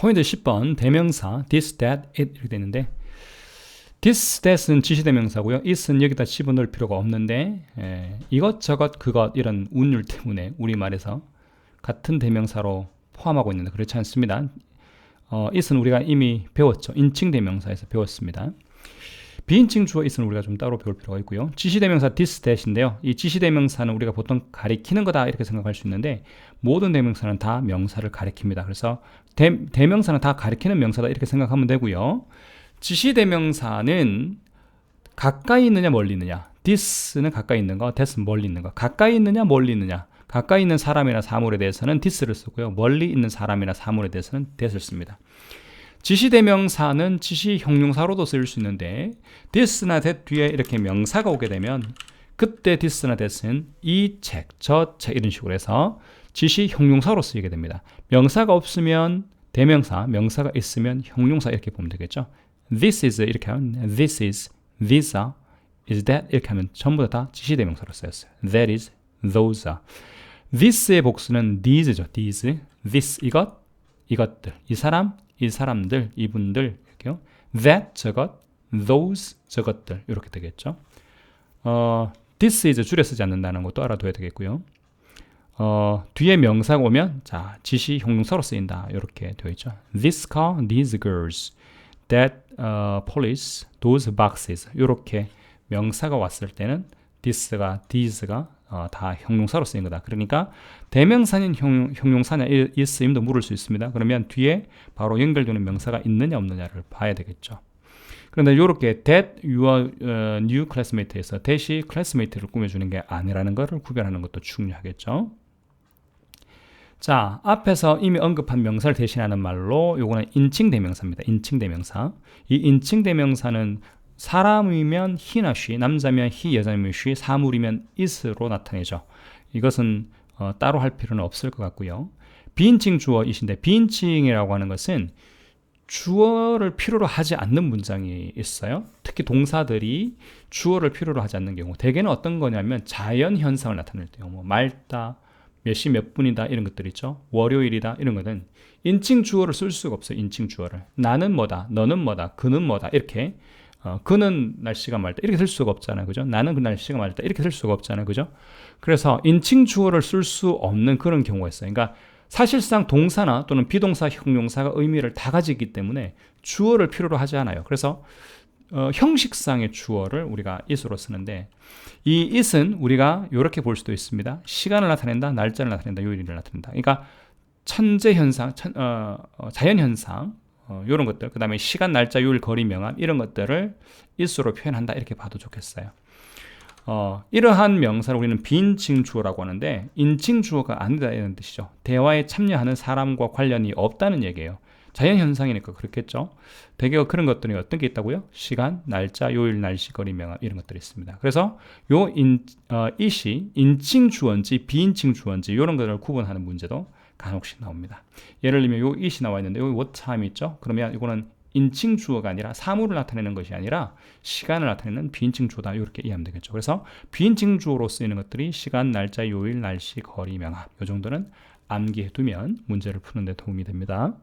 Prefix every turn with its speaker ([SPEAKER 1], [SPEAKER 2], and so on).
[SPEAKER 1] 포인트 10번 대명사 this, that, it 이렇게 되는데 this, that은 지시대명사고요. it은 여기다 집어넣을 필요가 없는데 예, 이것저것 그것 이런 운율 때문에 우리말에서 같은 대명사로 포함하고 있는데 그렇지 않습니다. 어, it은 우리가 이미 배웠죠. 인칭 대명사에서 배웠습니다. 비인칭 주어 있으면 우리가 좀 따로 배울 필요가 있고요. 지시대명사 this, that인데요. 이 지시대명사는 우리가 보통 가리키는 거다 이렇게 생각할 수 있는데 모든 대명사는 다 명사를 가리킵니다. 그래서 대, 대명사는 다 가리키는 명사다 이렇게 생각하면 되고요. 지시대명사는 가까이 있느냐 멀리 있느냐 this는 가까이 있는 거, that은 멀리 있는 거 가까이 있느냐 멀리 있느냐 가까이 있는 사람이나 사물에 대해서는 this를 쓰고요. 멀리 있는 사람이나 사물에 대해서는 that을 씁니다. 지시대명사는 지시 형용사로도 쓰일 수 있는데 this나 that 뒤에 이렇게 명사가 오게 되면 그때 this나 that은 이 책, 저 책 이런 식으로 해서 지시 형용사로 쓰이게 됩니다. 명사가 없으면 대명사, 명사가 있으면 형용사 이렇게 보면 되겠죠. This is 이렇게 하면 this is, these are, is that 이렇게 하면 전부 다 지시대명사로 쓰였어요. That is, those are. This의 복수는 these죠. these, this 이것, 이것들, 이 사람, 이 사람들, 이분들 이렇게요. That 저것, those 저것들 이렇게 되겠죠. 어, this is 줄여 쓰지 않는다는 것도 알아둬야 되겠고요. 어, 뒤에 명사가 오면 자 지시 형용사로 쓰인다 이렇게 되어 있죠. This car, these girls, that uh, police, those boxes 이렇게 명사가 왔을 때는 this가, these가 어, 다 형용사로 쓰인 거다. 그러니까 대명사인 형, 형용 사냐 이, 이 쓰임도 물을 수 있습니다. 그러면 뒤에 바로 연결되는 명사가 있느냐 없느냐를 봐야 되겠죠. 그런데 이렇게 that your uh, new classmate에서 that이 classmate를 꾸며주는 게 아니라는 것을 구별하는 것도 중요하겠죠. 자, 앞에서 이미 언급한 명사를 대신하는 말로 요거는 인칭 대명사입니다. 인칭 대명사. 이 인칭 대명사는 사람이면 he나 she, 남자면 he, 여자면 she, 사물이면 is로 나타내죠. 이것은 어, 따로 할 필요는 없을 것 같고요. 비인칭 주어이신데 비인칭이라고 하는 것은 주어를 필요로 하지 않는 문장이 있어요. 특히 동사들이 주어를 필요로 하지 않는 경우 대개는 어떤 거냐면 자연 현상을 나타낼 때요. 뭐 맑다, 몇 시 몇 분이다 이런 것들 있죠. 월요일이다 이런 것은 인칭 주어를 쓸 수가 없어요. 인칭 주어를 나는 뭐다, 너는 뭐다, 그는 뭐다 이렇게 어, 그는 날씨가 맑다 이렇게 쓸 수가 없잖아요, 그죠? 나는 그 날씨가 맑다 이렇게 쓸 수가 없잖아요, 그죠? 그래서 인칭 주어를 쓸 수 없는 그런 경우가 있어요. 그러니까 사실상 동사나 또는 비동사, 형용사가 의미를 다 가지기 때문에 주어를 필요로 하지 않아요. 그래서 어, 형식상의 주어를 우리가 it으로 쓰는데 이 it은 우리가 이렇게 볼 수도 있습니다. 시간을 나타낸다, 날짜를 나타낸다, 요일을 나타낸다. 그러니까 천재 현상, 천, 어, 어, 자연 현상 어, 이런 것들, 그 다음에 시간, 날짜, 요일, 거리, 명암 이런 것들을 it으로 표현한다 이렇게 봐도 좋겠어요. 어, 이러한 명사를 우리는 비인칭 주어라고 하는데 인칭 주어가 아니다 이런 뜻이죠. 대화에 참여하는 사람과 관련이 없다는 얘기예요. 자연 현상이니까 그렇겠죠. 대개 그런 것들이 어떤 게 있다고요? 시간, 날짜, 요일, 날씨, 거리, 명암 이런 것들이 있습니다. 그래서 요 인, 어, 이시 인칭 주어인지 비인칭 주어인지 이런 것을 구분하는 문제도 간혹씩 나옵니다. 예를 들면 요 it이 나와 있는데 여기 what time 있죠? 그러면 이거는 인칭 주어가 아니라 사물을 나타내는 것이 아니라 시간을 나타내는 비인칭 주어다 이렇게 이해하면 되겠죠. 그래서 비인칭 주어로 쓰이는 것들이 시간, 날짜, 요일, 날씨, 거리, 명함 이 정도는 암기해 두면 문제를 푸는 데 도움이 됩니다.